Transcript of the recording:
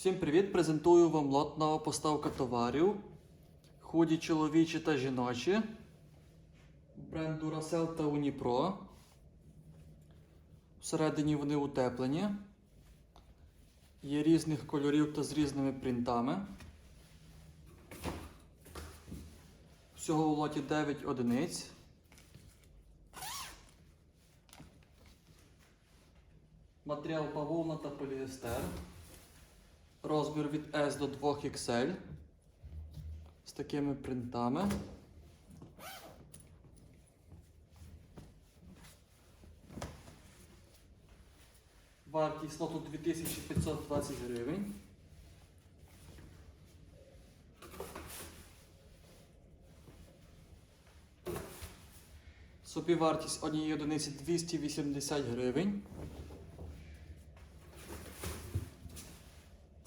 Всім привіт! Презентую вам лот нова поставка товарів. Худі чоловічі та жіночі. Бренд Duracell та Unipro. Всередині вони утеплені. Є різних кольорів та з різними принтами. Всього у лоті 9 одиниць. Матеріал бавовна та поліестер. Розмір від S до 2XL з такими принтами. Вартість лоту 2520 гривень. Собівартість однієї одиниці 280 гривень.